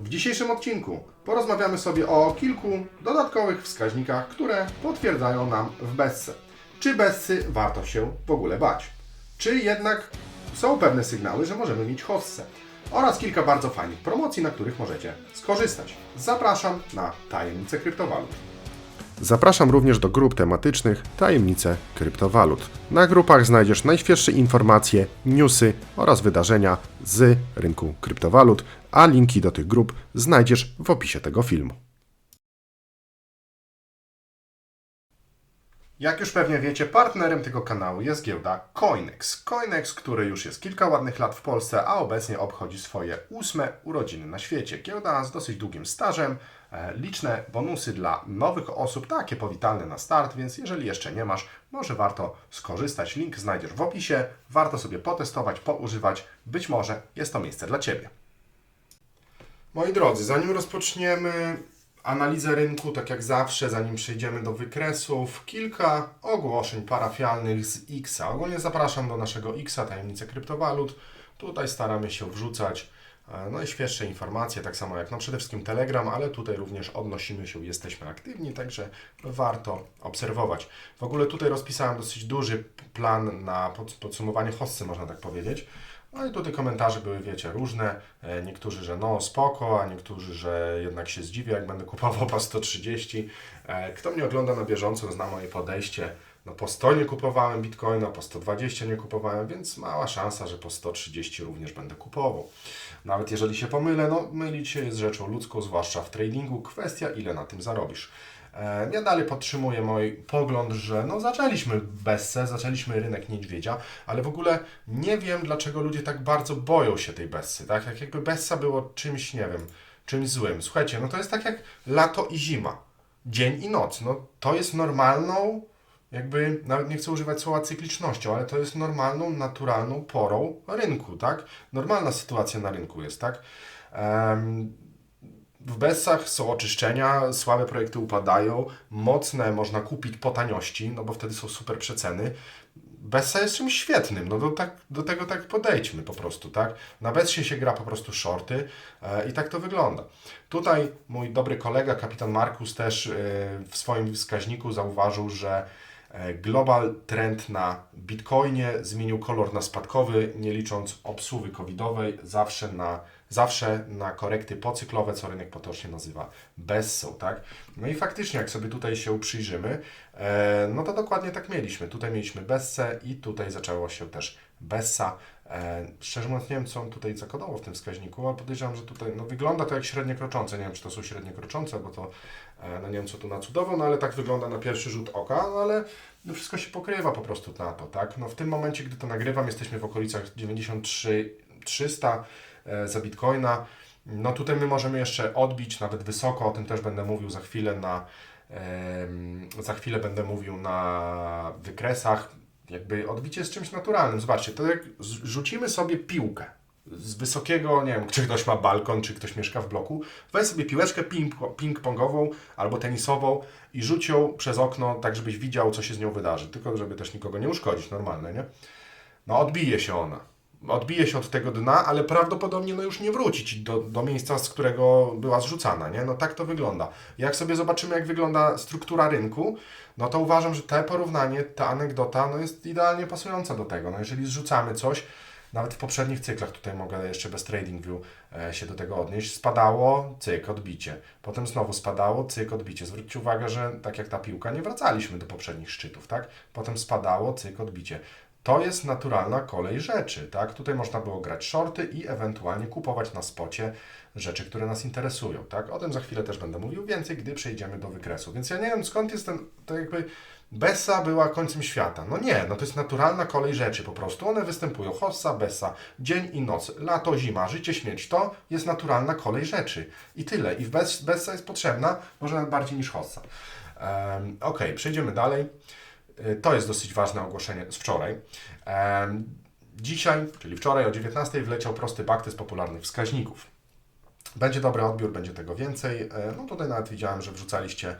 W dzisiejszym odcinku porozmawiamy sobie o kilku dodatkowych wskaźnikach, które potwierdzają nam w bezce. Czy bezcy warto się w ogóle bać? Czy jednak są pewne sygnały, że możemy mieć hossę? Oraz kilka bardzo fajnych promocji, na których możecie skorzystać. Zapraszam na Tajemnice Kryptowalut. Zapraszam również do grup tematycznych Tajemnice Kryptowalut. Na grupach znajdziesz najświeższe informacje, newsy oraz wydarzenia z rynku kryptowalut, a linki do tych grup znajdziesz w opisie tego filmu. Jak już pewnie wiecie, partnerem tego kanału jest giełda Coinex. Coinex, który już jest kilka ładnych lat w Polsce, a obecnie obchodzi swoje ósme urodziny na świecie. Giełda z dosyć długim stażem, liczne bonusy dla nowych osób, takie powitalne na start, więc jeżeli jeszcze nie masz, może warto skorzystać. Link znajdziesz w opisie, warto sobie potestować, poużywać, być może jest to miejsce dla Ciebie. Moi drodzy, zanim rozpoczniemy analizę rynku, tak jak zawsze, zanim przejdziemy do wykresów, kilka ogłoszeń parafialnych z Xa. Ogólnie zapraszam do naszego Xa, tajemnice kryptowalut. Tutaj staramy się wrzucać e, najświeższe informacje, tak samo jak no przede wszystkim Telegram, ale tutaj również odnosimy się, jesteśmy aktywni, także warto obserwować. W ogóle tutaj rozpisałem dosyć duży plan na pod- podsumowanie hossy, można tak powiedzieć. No i tutaj komentarze były, wiecie, różne. E, Niektórzy, że no spoko, a niektórzy, że jednak się zdziwię, jak będę kupował po 130. E, Kto mnie ogląda na bieżąco, zna moje podejście. No po 100 nie kupowałem bitcoina, po 120 nie kupowałem, więc mała szansa, że po 130 również będę kupował. Nawet jeżeli się pomylę, no mylić się jest rzeczą ludzką, zwłaszcza w tradingu. Kwestia, ile na tym zarobisz. E, Ja dalej podtrzymuję mój pogląd, że no zaczęliśmy bessę, zaczęliśmy rynek niedźwiedzia, ale w ogóle nie wiem, dlaczego ludzie tak bardzo boją się tej bessy, tak? Jak jakby bessa było czymś, nie wiem, czymś złym. Słuchajcie, no to jest tak jak lato i zima, dzień i noc. No to jest normalną, jakby, nawet nie chcę używać słowa cyklicznością, ale to jest normalną, naturalną porą rynku, tak? Normalna sytuacja na rynku jest, tak? W Bessach są oczyszczenia, słabe projekty upadają, mocne można kupić po taniości, no bo wtedy są super przeceny. Bessa jest czymś świetnym, no do, tak, do tego tak podejdźmy po prostu, tak? Na Bessie się gra po prostu shorty e, i tak to wygląda. Tutaj mój dobry kolega, kapitan Markus też e, w swoim wskaźniku zauważył, że global trend na Bitcoinie zmienił kolor na spadkowy, nie licząc obsuwy covidowej, zawsze na, zawsze na korekty pocyklowe, co rynek potocznie nazywa Bessą, tak? No i faktycznie, jak sobie tutaj się przyjrzymy, e, no to dokładnie tak mieliśmy. Tutaj mieliśmy Bessę i tutaj zaczęło się też Bessa. E, szczerze mówiąc, nie wiem, co on tutaj zakodował w tym wskaźniku, ale podejrzewam, że tutaj no, wygląda to jak średnie kroczące. Nie wiem, czy to są średnie kroczące, bo to e, no, nie wiem, co tu nacudował, no ale tak wygląda na pierwszy rzut oka, no ale no, wszystko się pokrywa po prostu na to, tak? No, w tym momencie, gdy to nagrywam, jesteśmy w okolicach 93 300 e, za Bitcoina. No tutaj my możemy jeszcze odbić nawet wysoko, o tym też będę mówił za chwilę na za chwilę będę mówił na wykresach. Jakby odbicie jest czymś naturalnym. Zobaczcie, to jak rzucimy sobie piłkę z wysokiego, nie wiem, czy ktoś ma balkon, czy ktoś mieszka w bloku, weź sobie piłeczkę ping- ping-pongową albo tenisową i rzuć ją przez okno, tak żebyś widział, co się z nią wydarzy. Tylko żeby też nikogo nie uszkodzić, normalne, nie? No odbije się ona. Odbije się od tego dna, ale prawdopodobnie no już nie wrócić do, do miejsca, z którego była zrzucana, nie? No tak to wygląda. Jak sobie zobaczymy, jak wygląda struktura rynku, no to uważam, że te porównanie, ta anegdota, no jest idealnie pasująca do tego. No jeżeli zrzucamy coś, nawet w poprzednich cyklach, tutaj mogę jeszcze bez TradingView e, się do tego odnieść, spadało, cyk, odbicie. Potem znowu spadało, cyk, odbicie. Zwróćcie uwagę, że tak jak ta piłka, nie wracaliśmy do poprzednich szczytów, tak? Potem spadało, cyk, odbicie. To jest naturalna kolej rzeczy, tak? Tutaj można było grać shorty i ewentualnie kupować na spocie rzeczy, które nas interesują, tak? O tym za chwilę też będę mówił więcej, gdy przejdziemy do wykresu. Więc ja nie wiem skąd jest ten, to jakby Bessa była końcem świata. No nie, no to jest naturalna kolej rzeczy po prostu. One występują. Hossa, Bessa, dzień i noc, lato, zima, życie, śmierć. To jest naturalna kolej rzeczy. I tyle. I Bessa jest potrzebna, może nawet bardziej niż Hossa. Um, ok, przejdziemy dalej. Y, To jest dosyć ważne ogłoszenie z wczoraj. Dzisiaj, czyli wczoraj o 19 wleciał prosty backtest popularnych wskaźników. Będzie dobry odbiór, będzie tego więcej. E, No tutaj nawet widziałem, że wrzucaliście,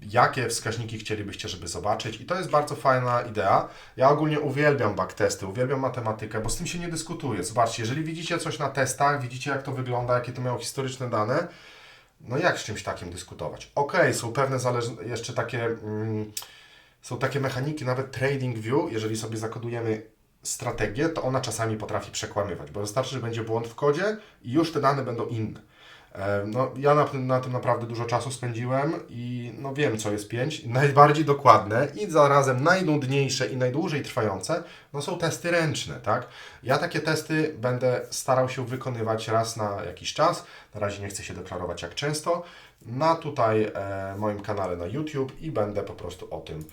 jakie wskaźniki chcielibyście, żeby zobaczyć i to jest bardzo fajna idea. Ja ogólnie uwielbiam backtesty, uwielbiam matematykę, bo z tym się nie dyskutuje. Zobaczcie, jeżeli widzicie coś na testach, widzicie jak to wygląda, jakie to miało historyczne dane, no jak z czymś takim dyskutować? Okej, są pewne zależne, jeszcze takie, mm, są takie mechaniki, nawet trading view, jeżeli sobie zakodujemy strategię, to ona czasami potrafi przekłamywać, bo wystarczy, że będzie błąd w kodzie i już te dane będą inne. No, ja na, na tym naprawdę dużo czasu spędziłem i no, wiem, co jest 5. Najbardziej dokładne i zarazem najnudniejsze i najdłużej trwające no, są testy ręczne. Tak? Ja takie testy będę starał się wykonywać raz na jakiś czas. Na razie nie chcę się deklarować jak często. Na tutaj e, moim kanale na YouTube i będę po prostu o tym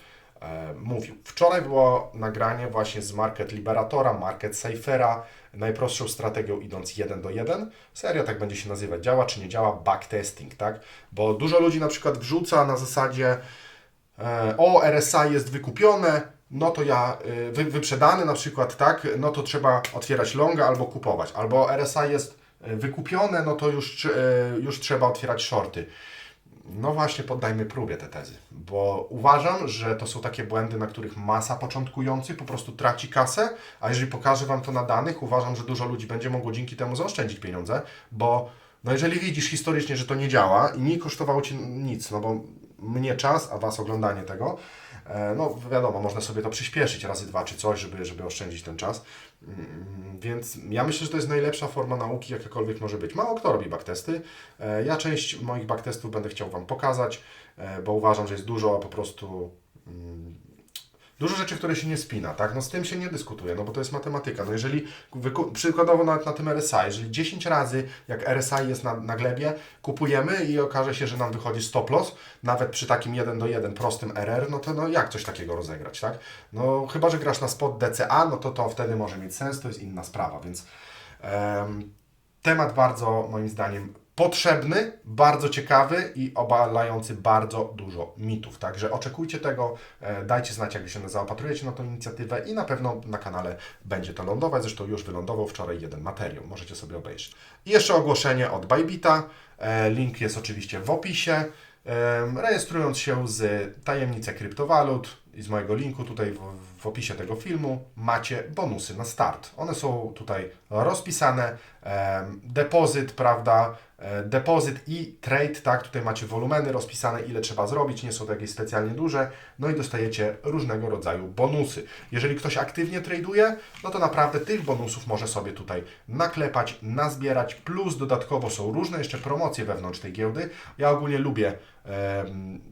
mówił. Wczoraj było nagranie właśnie z Market Liberatora, Market Cyphera, najprostszą strategią idąc 1 do 1. Seria tak będzie się nazywać, działa czy nie działa, backtesting, tak? Bo dużo ludzi na przykład wrzuca na zasadzie e, o, RSI jest wykupione, no to ja, y, wy, wyprzedany na przykład, tak, no to trzeba otwierać longa albo kupować, albo RSI jest wykupione, no to już, już trzeba otwierać shorty. No właśnie, poddajmy próbie te tezy, bo uważam, że to są takie błędy, na których masa początkujących po prostu traci kasę, a jeżeli pokażę Wam to na danych, uważam, że dużo ludzi będzie mogło dzięki temu zaoszczędzić pieniądze, bo no jeżeli widzisz historycznie, że to nie działa i nie kosztowało Ci nic, no bo mnie czas, a Was oglądanie tego, no wiadomo, można sobie to przyspieszyć razy dwa czy coś, żeby, żeby oszczędzić ten czas. Mm, Więc ja myślę, że to jest najlepsza forma nauki, jakakolwiek może być. Mało kto robi backtesty. E, Ja część moich backtestów będę chciał Wam pokazać, e, bo uważam, że jest dużo po prostu mm, dużo rzeczy, które się nie spina, tak? No z tym się nie dyskutuje, no bo to jest matematyka. No jeżeli, przykładowo nawet na tym RSI, jeżeli 10 razy, jak RSI jest na, na glebie, kupujemy i okaże się, że nam wychodzi stop loss, nawet przy takim 1 do 1 prostym RR, no to no jak coś takiego rozegrać, tak? No chyba, że grasz na spot DCA, no to to wtedy może mieć sens, to jest inna sprawa, więc em, temat bardzo, moim zdaniem, potrzebny, bardzo ciekawy i obalający bardzo dużo mitów. Także oczekujcie tego, e, dajcie znać, jak się zaopatrujecie na tą inicjatywę i na pewno na kanale będzie to lądować. Zresztą już wylądował wczoraj jeden materiał, możecie sobie obejrzeć. I jeszcze ogłoszenie od Bybita. E, Link jest oczywiście w opisie. Em, Rejestrując się z tajemnice kryptowalut i z mojego linku tutaj w, w opisie tego filmu macie bonusy na start. One są tutaj rozpisane. Depozyt, prawda? E, Depozyt i trade, tak? Tutaj macie wolumeny rozpisane, ile trzeba zrobić, nie są to jakieś specjalnie duże. No i dostajecie różnego rodzaju bonusy. Jeżeli ktoś aktywnie traduje, no to naprawdę tych bonusów może sobie tutaj naklepać, nazbierać, plus dodatkowo są różne jeszcze promocje wewnątrz tej giełdy. Ja ogólnie lubię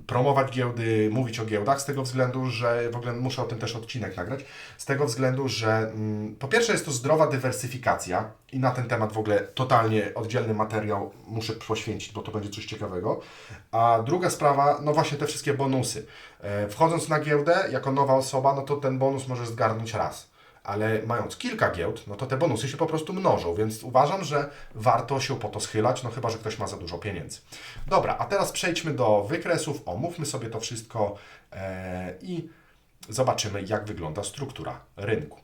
promować giełdy, mówić o giełdach z tego względu, że w ogóle muszę o tym też odcinek nagrać, z tego względu, że mm, po pierwsze jest to zdrowa dywersyfikacja i na ten temat w ogóle totalnie oddzielny materiał muszę poświęcić, bo to będzie coś ciekawego. A druga sprawa, no właśnie te wszystkie bonusy. E, Wchodząc na giełdę jako nowa osoba, no to ten bonus możesz zgarnąć raz. Ale mając kilka giełd, no to te bonusy się po prostu mnożą, więc uważam, że warto się po to schylać, no chyba, że ktoś ma za dużo pieniędzy. Dobra, a teraz przejdźmy do wykresów, omówmy sobie to wszystko e, i zobaczymy, jak wygląda struktura rynku.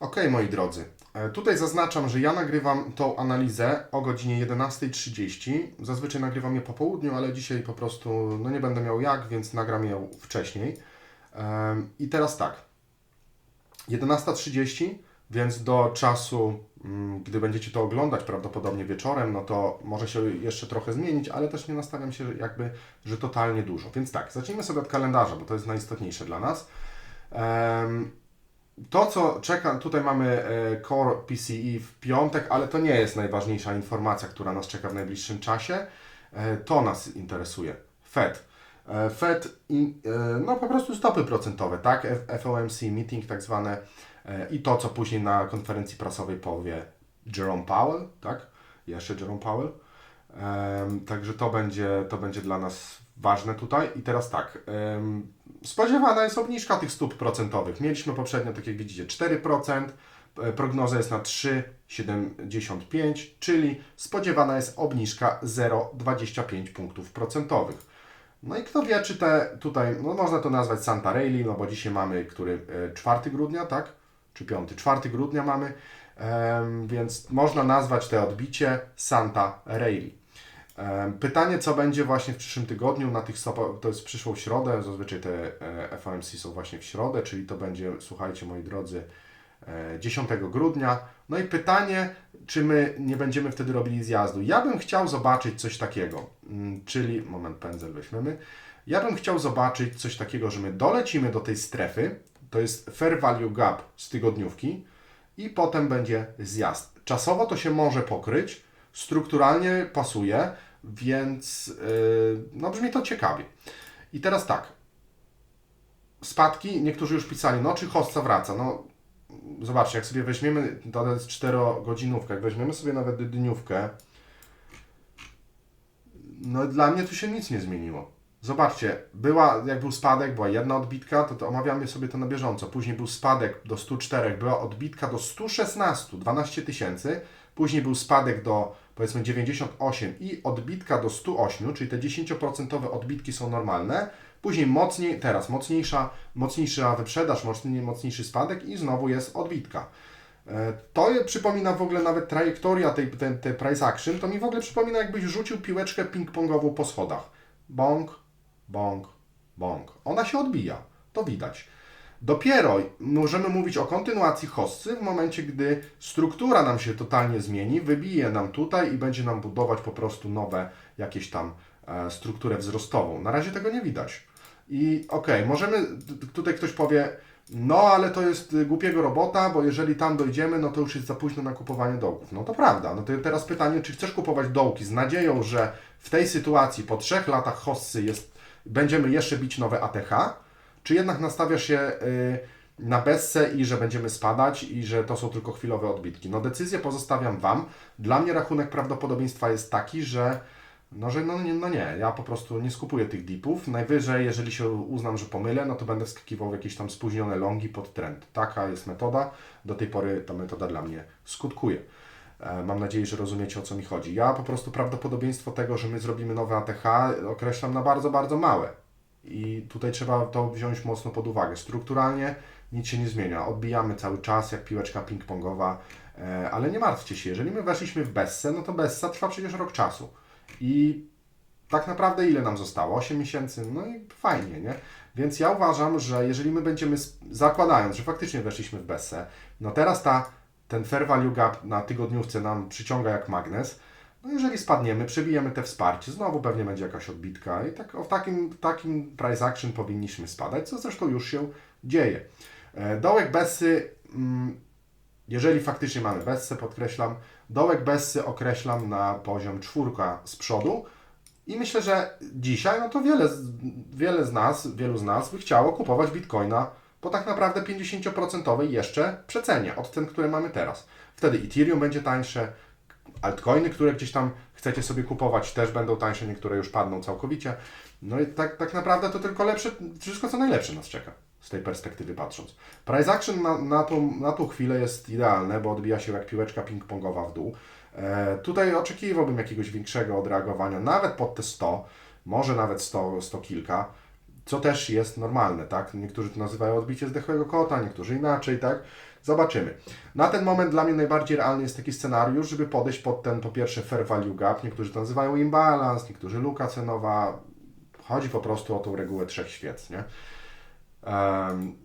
Ok, moi drodzy. E, Tutaj zaznaczam, że ja nagrywam tą analizę o godzinie 11.30. Zazwyczaj nagrywam je po południu, ale dzisiaj po prostu no nie będę miał jak, więc nagram ją wcześniej. Em, I teraz tak. 11.30, więc do czasu, mm, gdy będziecie to oglądać, prawdopodobnie wieczorem, no to może się jeszcze trochę zmienić, ale też nie nastawiam się jakby, że totalnie dużo. Więc tak, zacznijmy sobie od kalendarza, bo to jest najistotniejsze dla nas. To, co czeka, tutaj mamy e, Core PCE w piątek, ale to nie jest najważniejsza informacja, która nas czeka w najbliższym czasie. E, To nas interesuje. Fed. E, Fed, e, no po prostu stopy procentowe, tak? FOMC meeting tak zwane e, i to, co później na konferencji prasowej powie Jerome Powell, tak? Jeszcze Jerome Powell. Także to będzie, to będzie dla nas ważne tutaj. I teraz tak. Spodziewana jest obniżka tych stóp procentowych. Mieliśmy poprzednio, tak jak widzicie, 4%. e, Prognoza jest na 3,75, czyli spodziewana jest obniżka 0,25 punktów procentowych. No i kto wie, czy te tutaj, no można to nazwać Santa Rayleigh, no bo dzisiaj mamy który, e, 4 grudnia, tak? Czy 5? 4 grudnia mamy. więc można nazwać te odbicie Santa. Em, Pytanie, co będzie właśnie w przyszłym tygodniu, na tych stopa- to jest przyszłą środę, zazwyczaj te e, FOMC są właśnie w środę, czyli to będzie, słuchajcie moi drodzy, e, 10 grudnia. No i pytanie, czy my nie będziemy wtedy robili zjazdu. Ja bym chciał zobaczyć coś takiego, mm, czyli, moment, pędzel weźmiemy. Ja bym chciał zobaczyć coś takiego, że my dolecimy do tej strefy, to jest fair value gap z tygodniówki i potem będzie zjazd. Czasowo to się może pokryć, strukturalnie pasuje, więc yy, no brzmi to ciekawie. I teraz tak, spadki, niektórzy już pisali, no czy hossa wraca, no zobaczcie, jak sobie weźmiemy, to jest 4-godzinówka, jak weźmiemy sobie nawet dniówkę, no dla mnie tu się nic nie zmieniło. Zobaczcie, była, jak był spadek, była jedna odbitka, to, to omawiamy sobie to na bieżąco. Później był spadek do 104, była odbitka do 116, 12 tysięcy. Później był spadek do powiedzmy 98 i odbitka do 108, czyli te 10% odbitki są normalne. Później mocniej, teraz mocniejsza, mocniejsza wyprzedaż, mocniej, mocniejszy spadek i znowu jest odbitka. E, To przypomina w ogóle nawet trajektoria tej, tej, tej price action, to mi w ogóle przypomina jakbyś rzucił piłeczkę ping-pongową po schodach. Bąk, bąk, bąk. Ona się odbija, to widać. Dopiero możemy mówić o kontynuacji hossy w momencie, gdy struktura nam się totalnie zmieni, wybije nam tutaj i będzie nam budować po prostu nowe jakieś tam strukturę wzrostową. Na razie tego nie widać. I okej, możemy, t- tutaj ktoś powie, no ale to jest y, głupiego robota, bo jeżeli tam dojdziemy, no to już jest za późno na kupowanie dołków. No to prawda. No to teraz pytanie, czy chcesz kupować dołki z nadzieją, że w tej sytuacji po trzech latach hossy jest, będziemy jeszcze bić nowe ATH, czy jednak nastawiasz się y, na bessę i że będziemy spadać i że to są tylko chwilowe odbitki? No decyzję pozostawiam Wam. Dla mnie rachunek prawdopodobieństwa jest taki, że no, że no, nie, no nie, ja po prostu nie skupuję tych dipów. Najwyżej, jeżeli się uznam, że pomylę, no to będę wskakiwał w jakieś tam spóźnione longi pod trend. Taka jest metoda. Do tej pory ta metoda dla mnie skutkuje. E, Mam nadzieję, że rozumiecie o co mi chodzi. Ja po prostu prawdopodobieństwo tego, że my zrobimy nowe ATH określam na bardzo, bardzo małe. I tutaj trzeba to wziąć mocno pod uwagę. Strukturalnie nic się nie zmienia. Odbijamy cały czas jak piłeczka ping-pongowa, e, ale nie martwcie się, jeżeli my weszliśmy w Bessę, no to Bessa trwa przecież rok czasu. I tak naprawdę ile nam zostało? 8 miesięcy? No i fajnie, nie? Więc ja uważam, że jeżeli my będziemy, zakładając, że faktycznie weszliśmy w Bessę, no teraz ta, ten fair value gap na tygodniówce nam przyciąga jak magnes, no jeżeli spadniemy, przebijemy te wsparcie, znowu pewnie będzie jakaś odbitka i tak, w takim, takim price action powinniśmy spadać, co zresztą już się dzieje. E, Dołek Bessy, mm, jeżeli faktycznie mamy Bessę, podkreślam, dołek Bessy określam na poziom czwórka z przodu i myślę, że dzisiaj, no to wiele, wiele z nas, wielu z nas by chciało kupować Bitcoina po tak naprawdę 50% jeszcze przecenie od cen, które mamy teraz. Wtedy Ethereum będzie tańsze, altcoiny, które gdzieś tam chcecie sobie kupować, też będą tańsze, niektóre już padną całkowicie. No i tak, tak naprawdę to tylko lepsze, wszystko co najlepsze nas czeka, z tej perspektywy patrząc. Price action na, na, tą, na tą chwilę jest idealne, bo odbija się jak piłeczka ping-pongowa w dół. E, tutaj oczekiwałbym jakiegoś większego odreagowania, nawet pod te 100, może nawet 100, 100 kilka, co też jest normalne, tak? Niektórzy to nazywają odbicie zdechłego kota, niektórzy inaczej, tak? Zobaczymy. Na ten moment dla mnie najbardziej realny jest taki scenariusz, żeby podejść pod ten po pierwsze fair value gap, niektórzy to nazywają imbalance, niektórzy luka cenowa. Chodzi po prostu o tą regułę trzech świec, nie? Um,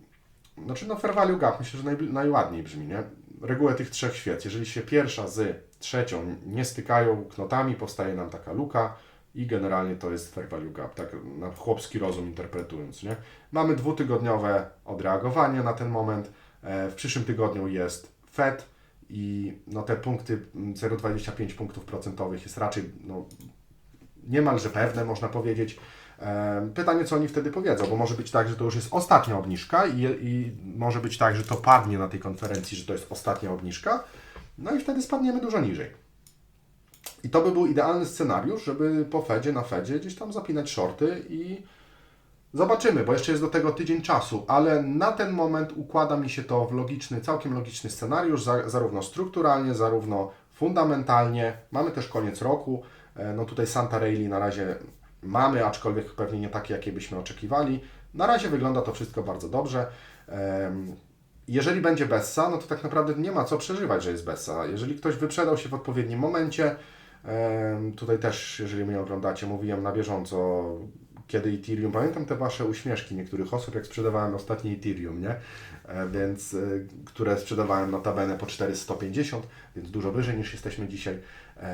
znaczy no fair value gap myślę, że naj, najładniej brzmi, nie? Regułę tych trzech świec. Jeżeli się pierwsza z trzecią nie stykają knotami, powstaje nam taka luka i generalnie to jest fair value gap, tak na chłopski rozum interpretując, nie? Mamy dwutygodniowe odreagowanie na ten moment. E, W przyszłym tygodniu jest Fed i no te punkty mm, 0,25 punktów procentowych jest raczej no, niemalże pewne, można powiedzieć. Pytanie, co oni wtedy powiedzą, bo może być tak, że to już jest ostatnia obniżka i, i może być tak, że to padnie na tej konferencji, że to jest ostatnia obniżka, no i wtedy spadniemy dużo niżej. I to by był idealny scenariusz, żeby po Fedzie, na Fedzie gdzieś tam zapinać shorty i zobaczymy, bo jeszcze jest do tego tydzień czasu, ale na ten moment układa mi się to w logiczny, całkiem logiczny scenariusz, za, zarówno strukturalnie, zarówno fundamentalnie. Mamy też koniec roku. E, No tutaj Santa Rayleigh na razie mamy, aczkolwiek pewnie nie takie, jakie byśmy oczekiwali. Na razie wygląda to wszystko bardzo dobrze. Jeżeli będzie Bessa, no to tak naprawdę nie ma co przeżywać, że jest Bessa. Jeżeli ktoś wyprzedał się w odpowiednim momencie, tutaj też, jeżeli mnie oglądacie, mówiłem na bieżąco, kiedy Ethereum, pamiętam te Wasze uśmieszki niektórych osób, jak sprzedawałem ostatnie Ethereum, nie? E, Więc, e, które sprzedawałem notabene po 450, więc dużo wyżej niż jesteśmy dzisiaj.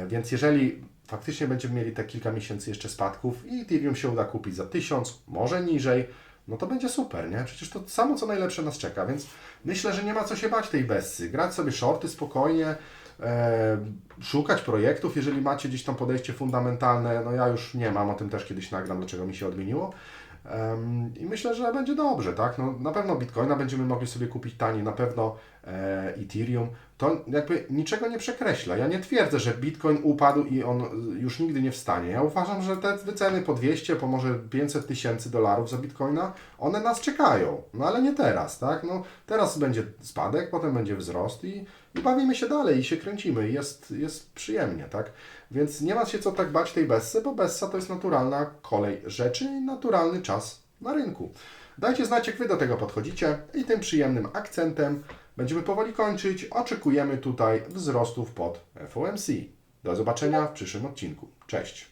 Więc jeżeli faktycznie będziemy mieli te kilka miesięcy jeszcze spadków i Ethereum się uda kupić za 1000, może niżej, no to będzie super, nie? Przecież to samo co najlepsze nas czeka, więc myślę, że nie ma co się bać tej Bessy. Grać sobie shorty spokojnie, e, szukać projektów, jeżeli macie gdzieś tam podejście fundamentalne, no ja już nie mam, o tym też kiedyś nagram, dlaczego mi się odmieniło. I myślę, że będzie dobrze, tak? No, na pewno Bitcoina będziemy mogli sobie kupić taniej, na pewno Ethereum. To jakby niczego nie przekreśla. Ja nie twierdzę, że Bitcoin upadł i on już nigdy nie wstanie. Ja uważam, że te wyceny po 200, po może 500 tysięcy dolarów za Bitcoina, one nas czekają. No ale nie teraz, tak? No, teraz będzie spadek, potem będzie wzrost i, i bawimy się dalej i się kręcimy i jest, jest przyjemnie, tak? Więc nie ma się co tak bać tej Bessy, bo Bessa to jest naturalna kolej rzeczy i naturalny czas na rynku. Dajcie znać, jak Wy do tego podchodzicie i tym przyjemnym akcentem będziemy powoli kończyć. Oczekujemy tutaj wzrostów pod FOMC. Do zobaczenia w przyszłym odcinku. Cześć!